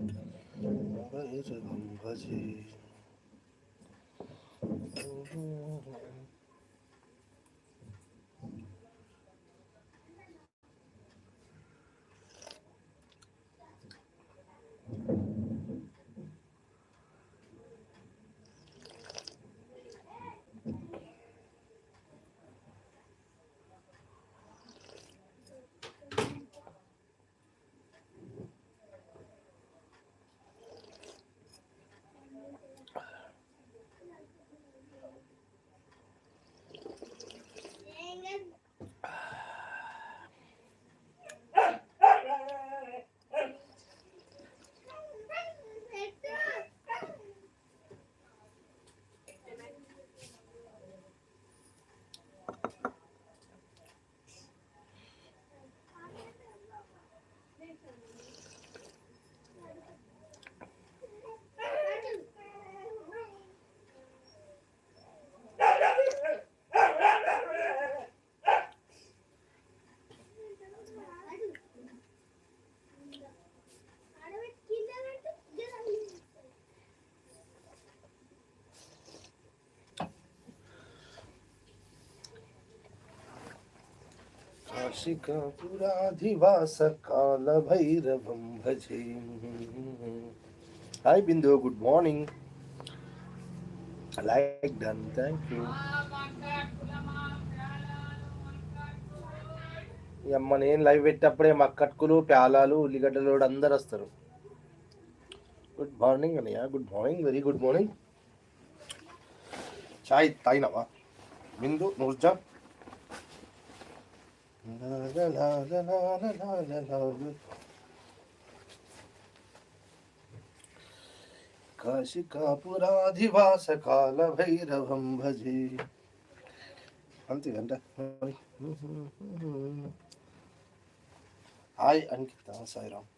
కాశికాపురాదివాస కాలభైరవం భజే దేవరాజ భైరవం భజే కాశికాపురాధివాస కాలభైరవం భజే hi Bindu good morning like done thank you అమ్మ నేను లైవ్ పెట్టేటప్పుడే మా కట్కులు ప్యాలాలు ఉల్లిగడ్డలు అందరు వస్తారు. గుడ్ మార్నింగ్ అనయ్య good morning very good morning చాయ్ తాగినవా? బిందు నూర్జా కాశికాపురాధివాస కాల భైరవం భజే అంతేగంట హాయ్ అంకిత సాయిరామ్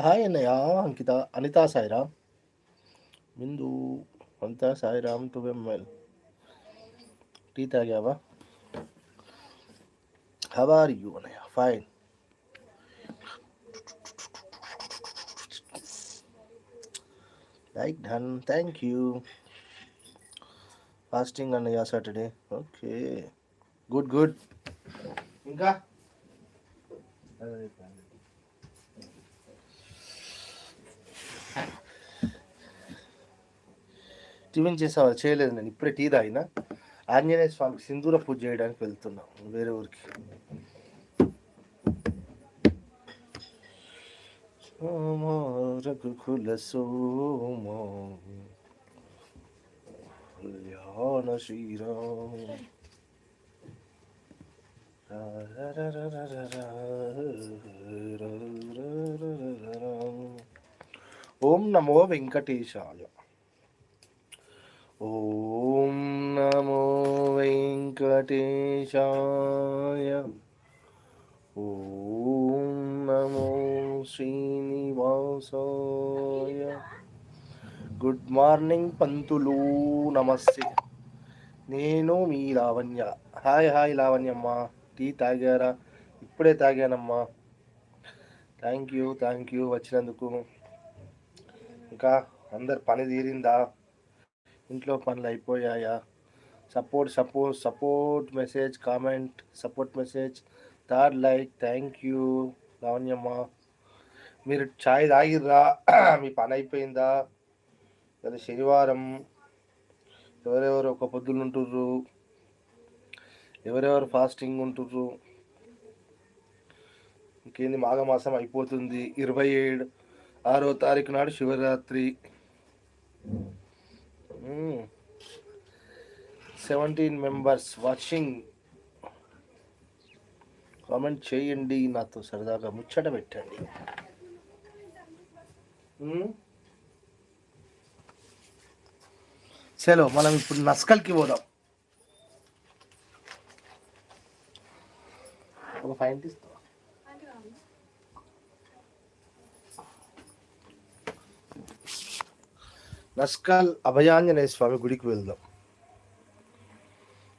హాయ్ అన్నయ్య అంకిత అనితా సాయిరామ్ బిందు అంతా సాయిరామ్ టు ఎంఎల్ టీ తాగావా హవ్ ఆర్ యూ అన్నయ్య fine like done thank you fasting అన్నయ్య సాటర్డే ఓకే గుడ్ గుడ్ ఇంకా టిఫిన్ చేసావా చేయలేదు నేను ఇప్పుడే టీ తాగిన ఆంజనేయ స్వామికి సింధూర పూజ చేయడానికి వెళ్తున్నాం వేరే ఊరికి సోమో రఘుకుల సోమో కళ్యాణ శ్రీరామ్ ఓం నమో వెంకటేశాయ ఓం నమో వెంకటేశాయ. ఓం నమో శ్రీనివాసాయ. గుడ్ మార్నింగ్ పంతులు. నమస్తే. నేను మీ లావణ్య. హాయ్ హాయ్ లావణ్యమ్మ. టీ తాగారా? ఇప్పుడే తాగానమ్మా. థ్యాంక్ యూ థ్యాంక్ యూ వచ్చినందుకు. ఇంకా అందరు పని తీరిందా? ఇంట్లో పనులు అయిపోయాయా? Support support support message comment support message. Third like thank you. లావణ్యమ్మ మీరు ఛాయ్ తాగిర్రా? మీ పని అయిపోయిందా? లేదా శనివారం ఎవరెవరు ఒక పొద్దులు ఉంటుర్రు? ఎవరెవరు ఫాస్టింగ్ ఉంటుర్రు? ఇంకేంది? మాఘమాసం అయిపోతుంది. ఇరవై ఏడు ఆరో తారీఖు నాడు Shivaratri. Seventeen members watching comment చేయండి నాతో సరదాగా ముచ్చట పెట్టండి. Mm. సెలవు మనం ఇప్పుడు నస్కల్కి పోదాం. ఒక ఫైన్ నస్కల్ అభయాంజనేయ స్వామి గుడికి వెళ్దాం.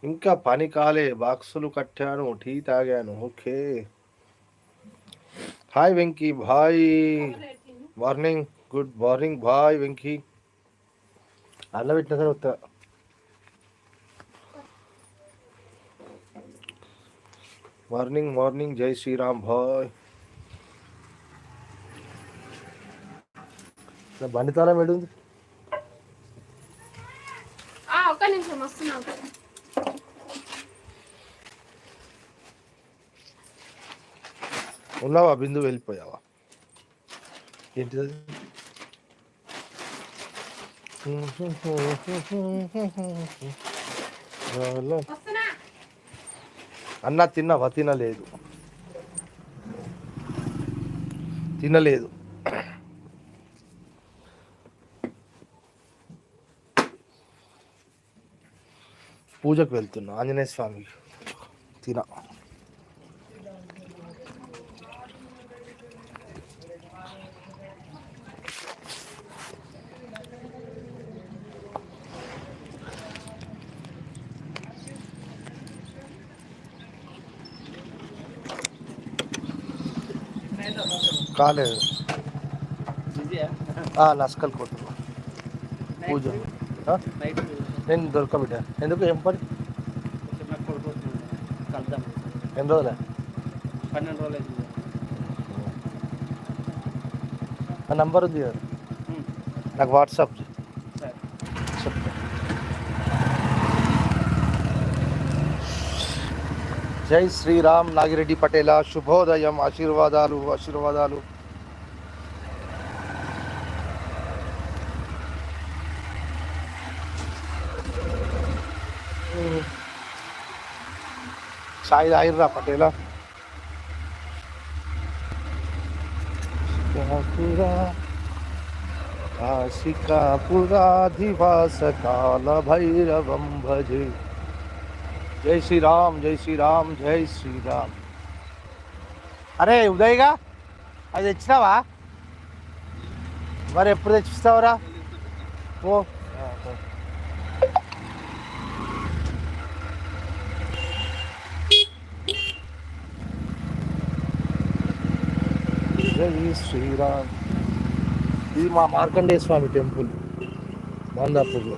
ఇంకా పని కాలే బాక్సులు కట్టాను టీ తాగాను okay. Hi Venky bye. Morning good morning bye Venky. అన్న పెట్టిన తర్వాత మార్నింగ్ మార్నింగ్ జై శ్రీరామ్ బాయ్. నా బండి తాళం ఆ, ఒక్క నిమిషం వస్తున్నా. ఉన్నావా? బిందు వెళ్ళిపోయావా? ఏంటిది? అన్న తిన్నావా? తినలేదు. తినలేదు. పూజకు వెళ్తున్నా ఆంజనేయ స్వామికి తిన కాలేదు ఆ, నస్కల్ కొట్టు పూజ నేను దొరకబిడ్డ ఎందుకు ఏం పని? ఎన్ని రోజులే? పన్నెండు రోజులు ఆ నంబర్ ఉంది కదా? నాకు వాట్సాప్ చెప్తా. జై శ్రీరామ్ నాగిరెడ్డి పటేల శుభోదయం ఆశీర్వాదాలు ఆశీర్వాదాలు. సాయి తాగిర్రా పటేల కాశికాపురాధివాస కాల భైరవం భజే జై శ్రీరామ్ జై శ్రీరామ్ జై శ్రీరామ్ అరే ఉదయ్గా? అది తెచ్చినావా? మరి ఎప్పుడు తెచ్చిస్తావురా? ఓ జై శ్రీరామ్. ఇది మా మార్కండేయ స్వామి టెంపుల్ మాందాపూర్లో.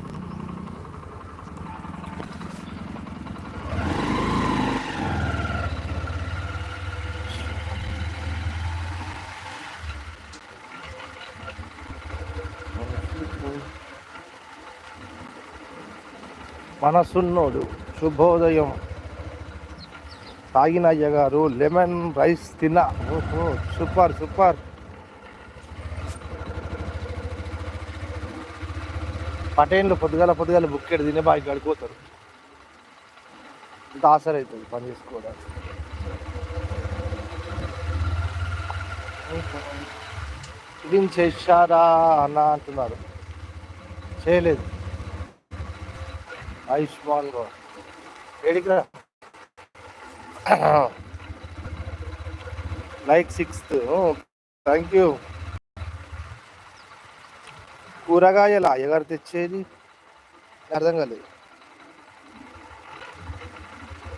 మనసున్నోడు శుభోదయం తాగినయ్య గారు లెమన్ రైస్ తిన్నా. ఓహో సూపర్ సూపర్. పటేన్లు పొద్దుగాల పొద్దుగాల బుక్కెడు తినే బాగా గడిపోతారు ఇంత ఆసర అవుతుంది పని చేసుకోవడానికి. ఇది చేశారా అన్న అంటున్నారు. చేయలేదు. ఆయుష్మాన్ గో ఏడికి లైక్ సిక్స్త్ థ్యాంక్ యూ కూరగాయలు అయ్యగారు తెచ్చేది? అర్థం కాలేదు.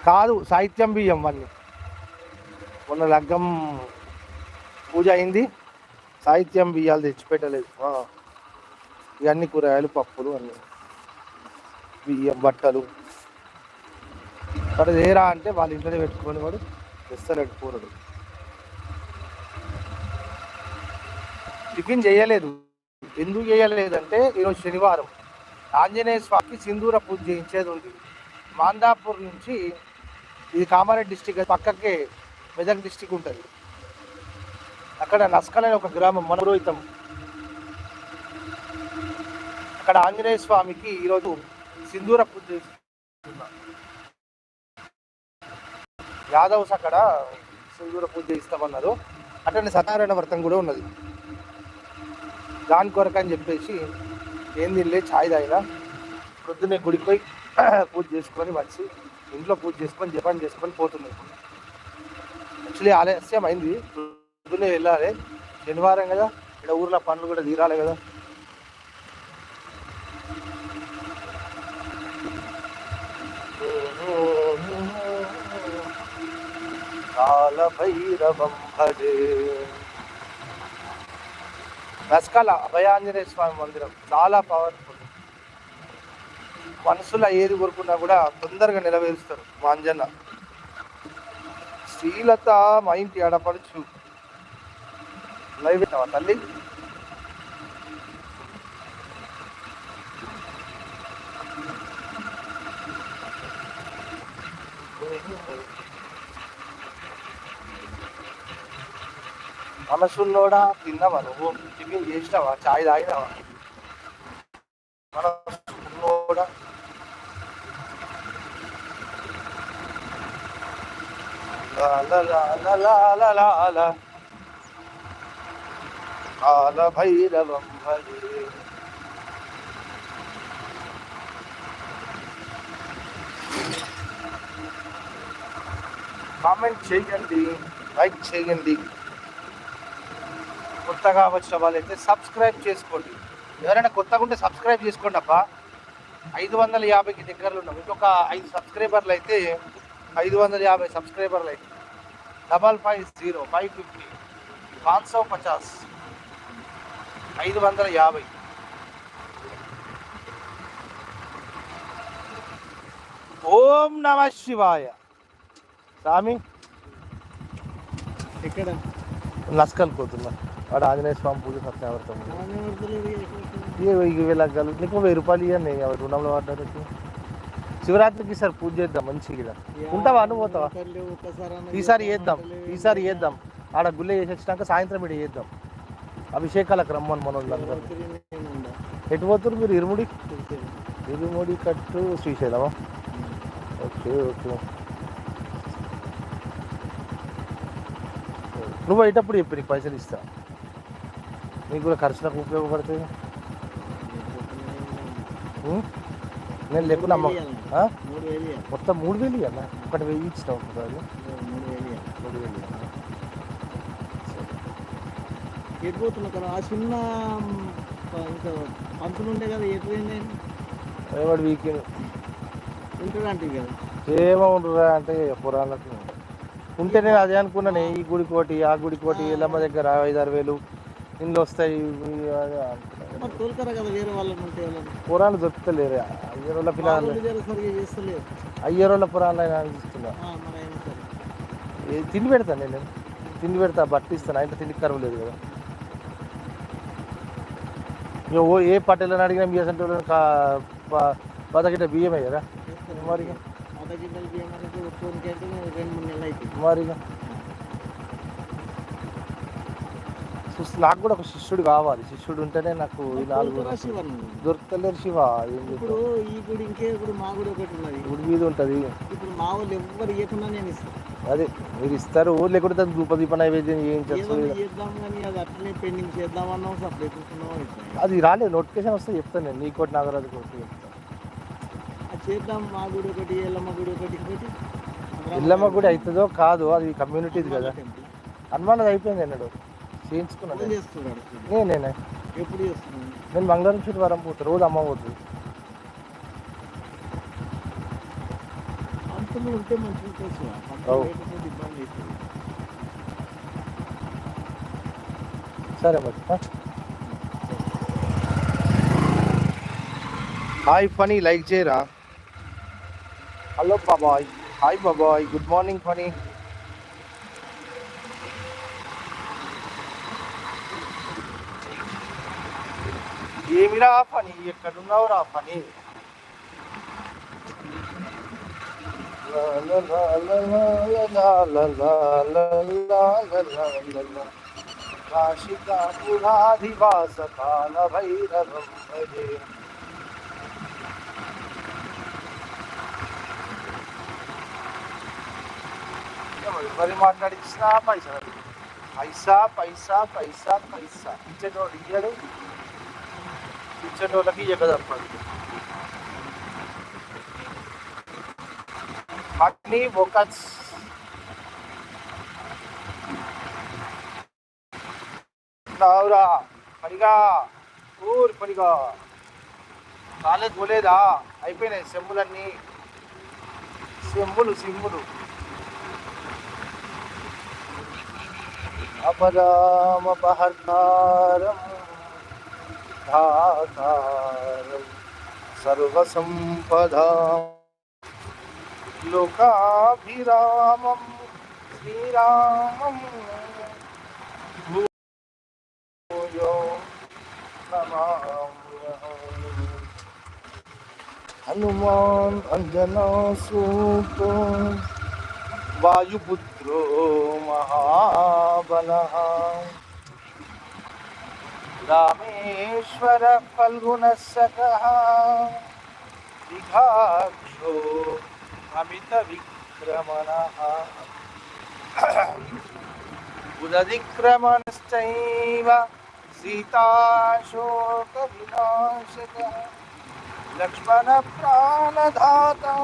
కాదు సాహిత్యం బియ్యం అన్నీ. మొన్న లగ్గం పూజ అయింది. సాహిత్యం బియ్యాలు తెచ్చిపెట్టలేదు. ఇవన్నీ కూరగాయలు పప్పులు అన్నీ. బియ్యం బట్టలు. వాడు ఏరా అంటే వాళ్ళ ఇంట్లోనే పెట్టుకొని వాడు తెస్తలేడు కూరడు టిఫిన్ చేయలేదు. ఎందుకు చేయలేదంటే ఈరోజు శనివారం. ఆంజనేయ స్వామికి సింధూర పూజ చేయించేది ఉంది. మాందాపూర్ నుంచి ఇది కామారెడ్డి డిస్టిక్ పక్కకే మెదక్ డిస్టిక్ ఉంటుంది. అక్కడ నస్కల్ అనే ఒక గ్రామం మనోరోహితం అక్కడ ఆంజనేయ స్వామికి ఈరోజు సింధూర పూజ చేస్తున్నాం యాదవ్స్ అక్కడ సింధూర పూజ ఇస్తామన్నారు అట్లనే సత్యనారాయణ వ్రతం కూడా ఉన్నది. దాని కొరకు అని చెప్పేసి ఏం తినలే ఛాయ్ తాగినా. పొద్దున్నే గుడికి పోయి పూజ చేసుకొని వచ్చి ఇంట్లో పూజ చేసుకొని జపం చేసుకొని పోతున్నాయి యాక్చువల్లీ ఆలస్యం అయింది. పొద్దున్నే వెళ్ళాలి. శనివారం కదా. ఇక్కడ ఊర్లో పనులు కూడా తీరాలి కదా. కాలభైరవం భజే రసకాల అభయాంజనేయ స్వామి మందిరం చాలా పవర్ఫుల్ మనసులో ఏది కోరుకున్నా కూడా తొందరగా నెరవేరుస్తారు మాంజన శ్రీలత మా ఇంటి ఆడపడుచు. లైవ్ పెట్టావా తల్లి? మనసుల్లోడా తిన్నావా నువ్వు టిఫిన్ చేసినావా చాయ్ తాగినావా మనసుల్లోడా కాలభైరవం భజే కామెంట్ చేయండి లైక్ చేయండి కొత్తగా వచ్చిన వాళ్ళైతే సబ్స్క్రైబ్ చేసుకోండి. ఎవరైనా కొత్తగా ఉంటే సబ్స్క్రైబ్ చేసుకోండి అబ్బా. ఐదు వందల యాభైకి దగ్గరలో ఉన్నాం. ఇంకొక ఐదు సబ్స్క్రైబర్లు అయితే ఐదు వందల యాభై సబ్స్క్రైబర్లు అయితే. Double five zero five fifty పాంచ్ సौ పచాస్ ఐదు వందల యాభై. ఓం నమ శివాయ. స్వామి ఎక్కడ? లస్కల్ పోతున్నా. వాడు ఆంజనేయ స్వామి పూజ సత్యావర్తం ఇక వెళ్ళగలరు నీకు వెయ్యి రూపాయలు ఇవ్వండి ఎవరు రుణంలో పడ్డారు శివరాత్రికి ఈసారి పూజ చేద్దాం మంచిగా ఉంటావా? నువ్వు పోతావా? ఈసారి చేద్దాం ఈసారి చేద్దాం. ఆడ గుళ్ళే చేసి వచ్చినాక సాయంత్రం ఇక్కడ చేద్దాం. అభిషేకాలకు రమ్మని మన ఎటు పోతున్నారు మీరు? ఇరుముడి? ఇరుముడి కట్టు శ్రీశైలమా? Okay okay. నువ్వు అయ్యేటప్పుడు చెప్పు నీకు పైసలు ఇస్తా. నీకు కూడా ఖర్చులకు ఉపయోగపడుతుంది? నేను లేకుండా. మొత్తం మూడు వేలు ఇవ్వాలా ఒకటి వెయ్యి ఇచ్చిన ఒకసారి మూడు వేలు కదా? ఆ చిన్న ఇంకా పంతులు ఉండే కదా వీకెండ్? ఉంటాడంటే కదా ఏమో ఉండరా అంటే పురాణాలకు ఉంటే నేను అదే అనుకున్నాను ఈ గుడి కోటి ఆ గుడి కోటి ఎల్లమ్మ దగ్గర ఐదు ఆరు వేలు. ఇందులో వస్తాయి పురాలు దొరుకుతలేరు అయ్యరోళ్ళ పిల్లలు. అయ్యరోళ్ళ పురాలు అనిపిస్తున్నా తిండి పెడతాను నేను. తిండి పెడతా బట్ట ఇస్తాను ఆయన తిండి కరువు లేదు కదా. ఏ పట్టెలను అడిగినా మీ అసంటే బతకిట బియ్యమే కదా. మరి మరి నాకు కూడా ఒక శిష్యుడు కావాలి. శిష్యుడు ఉంటేనే నాకు ఈ నాలుగు దొరుకుతలేరు శివ. ఇప్పుడు? ఈ గుడి ఇంకే గుడి మా గుడి ఒకటి ఉన్నది. గుడి మీద ఉంటుంది. ఇప్పుడు మా వాళ్ళు ఎవ్వరు ఇవ్వకుండా నేను ఇస్తాను అదే మీరు ఇస్తారు లేకుంటే దానికి ధూప దీప నైవేద్యం చేయించచ్చు చేద్దాం కానీ అది అట్లనే పెండింగ్ చేద్దాం అన్నాం సప్లై కూర్చున్నాం అది రాలేదు నోటిఫికేషన్ వస్తే చెప్తాను నేను. నీ కోటి నాగరాజు కోటి అది చేద్దాం మా గుడి ఒకటి ఎల్లమ్మ గుడి ఒకటి ఇంకోటి. ఇల్లమ్మ గుడి అవుతుందో కాదు అది కమ్యూనిటీది కదా. హనుమాన్ అయిపోయింది అన్నాడు. చేయించుకున్నాను. చేస్తున్నాడు నేను. ఎప్పుడు నేను మంగళవారం శుక్రవారం పోతాను రోజు అమ్మ పోతుంది. పంతులు ఉంటే మంచిగా తెలుసు? అవు. లేకపోతే ఇబ్బంది అవుతుంది. సరే మరి? హాయ్ ఫనీ లైక్ చేయరా? హలో బాబాయ్. హాయ్ బాబాయ్ గుడ్ మార్నింగ్ ఫనీ. ఏమిరా పని ఎక్కడున్నావు రా పని కాశికాపురాధివాస కాల భైరవం భజే మరి మాట్లాడించినా పైసా? పైసా పైసా పైసా పైసా. ఇచ్చేటోడు ఇయ్యాడు. ఇచ్చేటోళ్ళకి ఇయ్యక తప్పదు మట్ని ఒక రావురా పడిగా ఊరి పడిగా కాలేజ్ పోలేదా అయిపోయినాయి సెమ్ములన్నీ. సెమ్ములు సిమ్ములు. అపరామపహర్తారం ధాతారం సర్వసంపదా లోకాభిరామం శ్రీరామం భూయో నమామ్యహం. హనుమాన్ అంజనాసూతో వాయుపుత్రో మహాబల రామేశ్వర ఫల్గుణ సఖ విఘాక్షో అమిత విక్రమణ ఉదధిక్రమణశ్చైవ సీతాశోక వినాశక లక్ష్మణ ప్రాణదాతా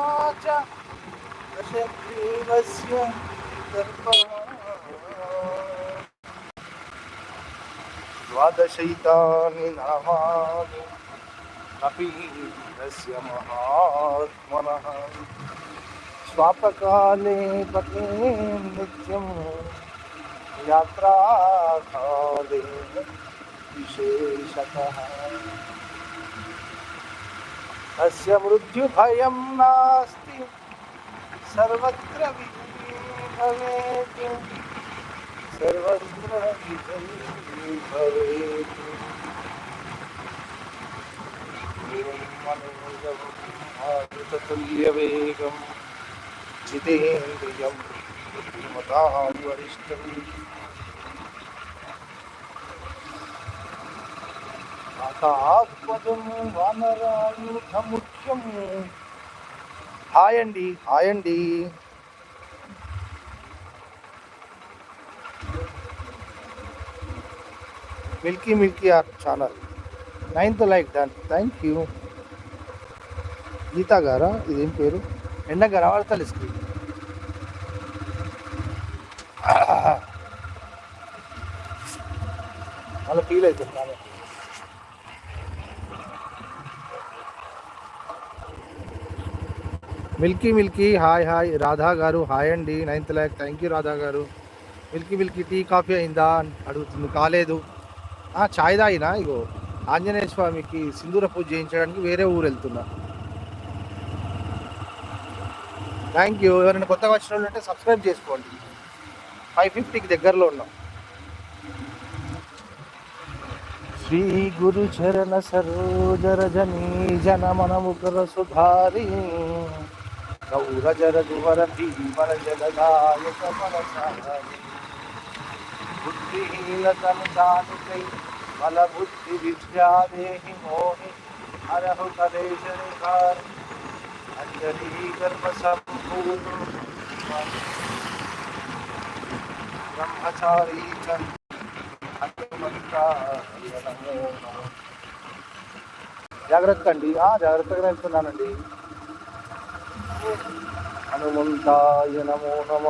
द्वादशैतानि नामानि अपि तस्य महात्मनः। स्वापकाले पत्नीं नित्यं यात्राकाले विशेषतः। तस्य मृत्युभयं नास्ति। सर्वत्र भवेत् सर्वत्र విజయీ తుల్యవేగం జితేంద్రియం మతాం వరిష్టం ఆత్మజం హాయ్ అండి హాయ్ అండి milky milky R channel. Ninth like done. Thank you. Geetha గారా? ఇదేం పేరు? ఎండగా రావాలి స్క్రీన్. అలా ఫీల్ అవుతుంది కానీ milky milky hi hi. Radha గారు హాయ్ అండి. Ninth like. Thank you Radha గారు. మిల్కీ మిల్కీ టీ కాఫీ అయిందా? అని అడుగుతుంది కాలేదు. చాయ్ తాగినా ఇగో ఆంజనేయ స్వామికి సింధూర పూజ చేయించడానికి వేరే ఊరు వెళ్తున్నా. థ్యాంక్ యూ ఎవరైనా కొత్తగా వచ్చిన వాళ్ళు ఉంటే సబ్స్క్రైబ్ చేసుకోండి. ఫైవ్ ఫిఫ్టీకి దగ్గరలో ఉన్నాం. శ్రీ గురు చరణ సరోజర జనీ జన సుధారి. గౌర జర జువర భీమర జలదాయక మనసారి బుద్ధిహీనతను దానికై బల బుద్ధి మోహి అరహు కలేశని అంజలి గర్భ సంభూత బ్రహ్మచారీ చంద్ర జాగ్రత్త అండి. ఆ, జాగ్రత్తగా వెళ్తున్నానండి హనుమంతాయ నమో నమ.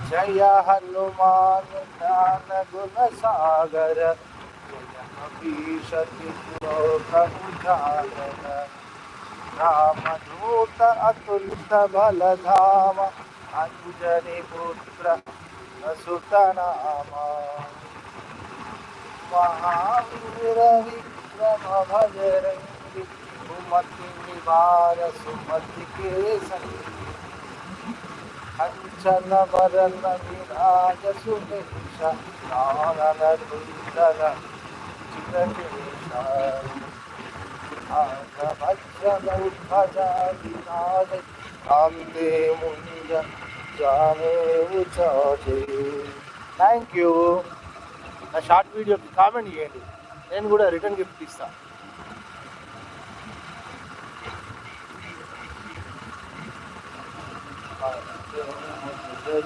जय हनुमान ज्ञान गुण सागर रामदूत अतुलित बलधाम अञ्जनि पुत्र सुतना महावीर विक्रम भजरंगी सुमति निवार सुमति के संगी కంచన వరణ విరాజ సుమేష నారణ దుందర చిరకేశ భజన ఉద్భజ విరాజ కాంతే ముంజ జానే చాచే థ్యాంక్ యూ నా షార్ట్ వీడియోకి కామెంట్ చేయండి నేను కూడా రిటర్న్ గిఫ్ట్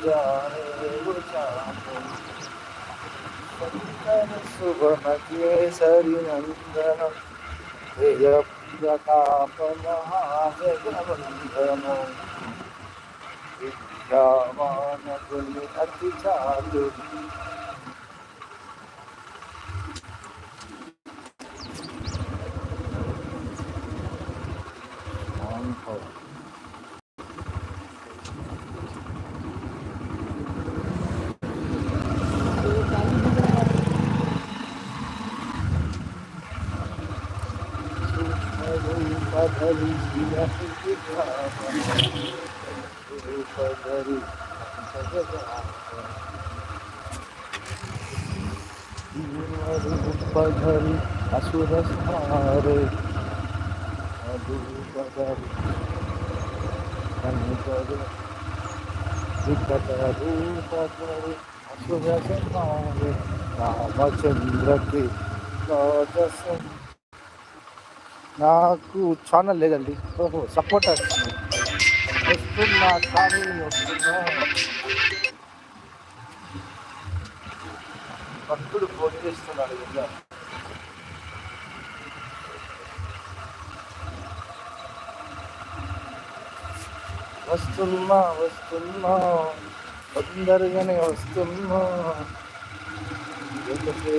जाए वो चाँद सुबह के सरी नंदन प्रिय प्रतापन जगवंदन विद्यावान गुण अति चालु Oh. పధరి అసుర స్థారే అదూపధరి కనుపరు వికట రూపధరి అసుర స్థారే రామచంద్రకి రాజసం నాకు ఛానల్ లేదండి. ఓహో సపోర్టర్ వస్తున్నా స్వామి వస్తున్నా. భక్తుడు ఫోన్ చేస్తున్నాడు కదా వస్తున్నా వస్తున్నా. తొందరగానే వస్తున్నా. ఎందుకు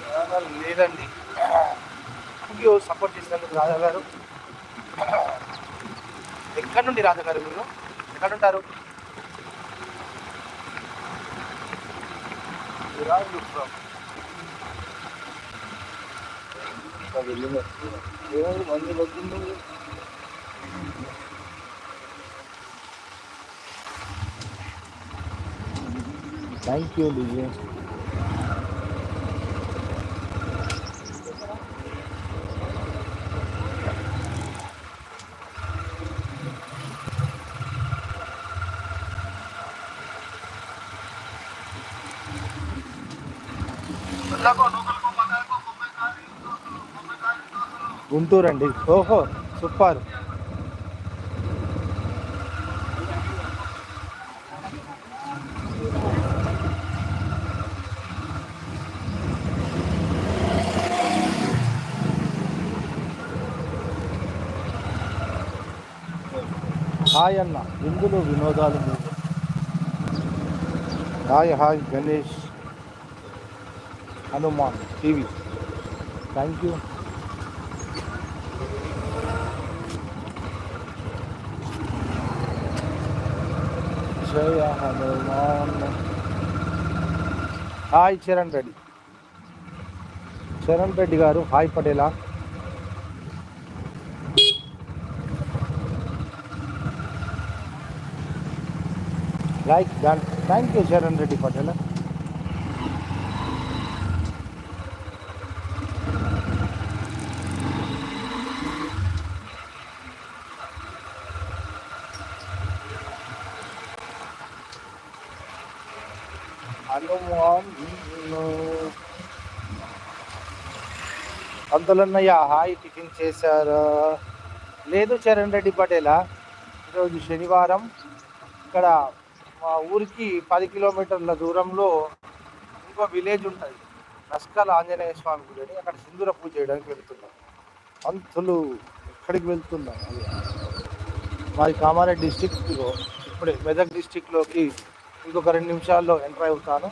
ఛానల్ లేదండి వీడియో సపోర్ట్ చేసినందుకు రాజా గారు ఎక్కడి నుండి రాజా గారు మీరు? ఎక్కడుంటారు? ఉంటారు Where are you from? ఇంకా వెళ్ళినట్టు. ఏమైంది? మంది వద్దు థ్యాంక్ యూ లిజే గుంటూరు అండి. ఓహో సూపర్. హాయ్ అన్న ఇందులో వినోదాలు hi hi Ganesh Hanuman TV. Thank you Jaya Hanuman. Hi Charan Reddy. Charan Reddy గారు hi పటేలా. Like done thank you Charan Reddy పటేలా Hanuman పంతులన్నయ్య హాయ్ టిఫిన్ చేశారా? లేదు చరణ్ రెడ్డి పటేలా? ఈరోజు శనివారం. ఇక్కడ మా ఊరికి పది కిలోమీటర్ల దూరంలో ఇంకో విలేజ్ ఉంటుంది. నస్కల్ ఆంజనేయ స్వామి గుడి అని అక్కడ సింధూర పూజ చేయడానికి వెళ్తున్నాం. పంతులు ఎక్కడికి వెళ్తున్నాం అది మాది కామారెడ్డి డిస్టిక్లో ఇప్పుడే మెదక్ డిస్టిక్లోకి ఇంకొక రెండు నిమిషాల్లో ఎంటర్ అవుతాను.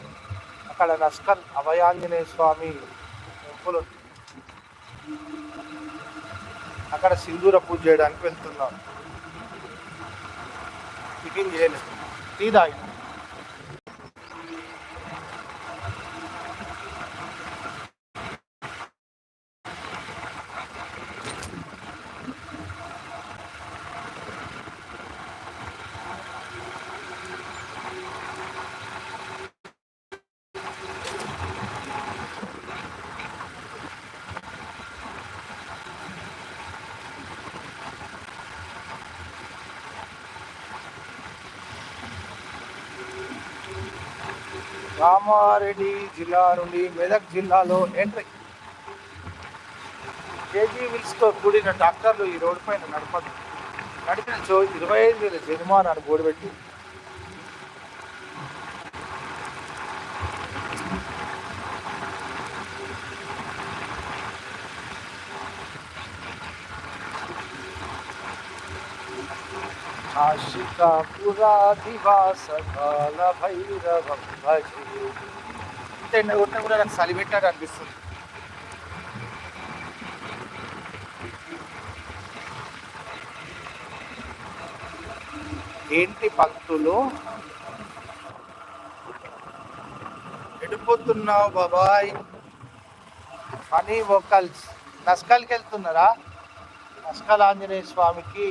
అక్కడ నస్కల్ అభయాంజనేయ స్వామి టెంపుల్ ఉంది అక్కడ సింధూర పూజ చేయడానికి వెళ్తున్నాం. టిఫిన్ చేయలేదు. టీ కామారెడ్డి జిల్లా నుండి మెదక్ జిల్లాలో ఎంట్రీ. కేజీ విల్స్తో కూడిన డాక్టర్లు ఈ రోడ్డు పైన నడపదు. నడిపినచో ఇరవై ఐదు వేల జరిమానాను బోడిపెట్టి. ఆశికాపురాధివాస కాల భైరవం. కూడా నాకు చలి పెట్టాడు అనిపిస్తుంది ఏంటి భక్తులు? ఎడిపోతున్నావు బాబాయ్. అని వోకల్స్ నస్కల్కి వెళ్తున్నారా? నస్కల్ ఆంజనేయ స్వామికి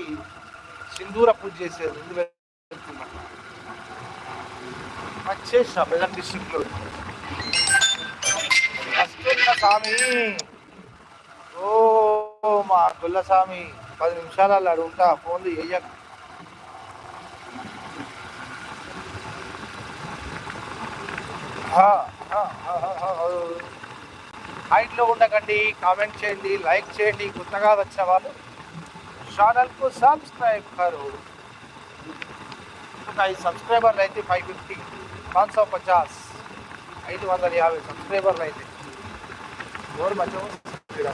సింధూర పూజ చేసేది ముందు వెళ్తున్నా చేసిన మెదక్ డిస్ట్రిక్ట్లో వస్తున్న స్వామి. ఓ మా గుల్ల స్వామి పది నిమిషాలలో అడుగుతా ఫోన్లు వేయక హైట్లో ఉండకండి కామెంట్ చేయండి లైక్ చేయండి కొత్తగా వచ్చిన వాళ్ళు ఛానల్కు సబ్స్క్రైబ్ కరు. ఐదు సబ్స్క్రైబర్లు అయితే ఫైవ్ ఫిఫ్టీ. పాంచ్ సో పచాస్ ఐదు వందల యాభై సబ్స్క్రైబర్లు అయితే. ఎవరు మంచిగా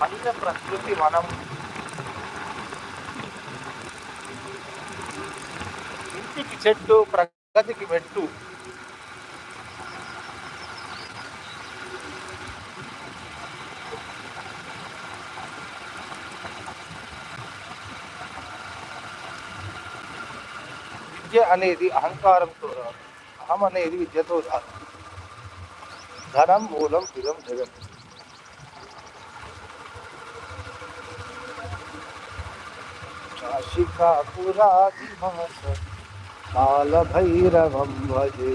పంచ ప్రకృతి మనం ఇంటికి చెట్టు ప్రగతికి మెట్టు అనేది అహంకారంతో రాదు. అహం అనేది విద్యతో రాదు. ధనం మూలం ఇదం జగత్. కాశికాపురాది భాష భజే కాశికాపురాధివాస కాలభైరవం భజే.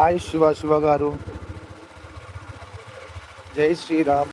హాయ్ శివ శివ గారు. జై శ్రీరామ్.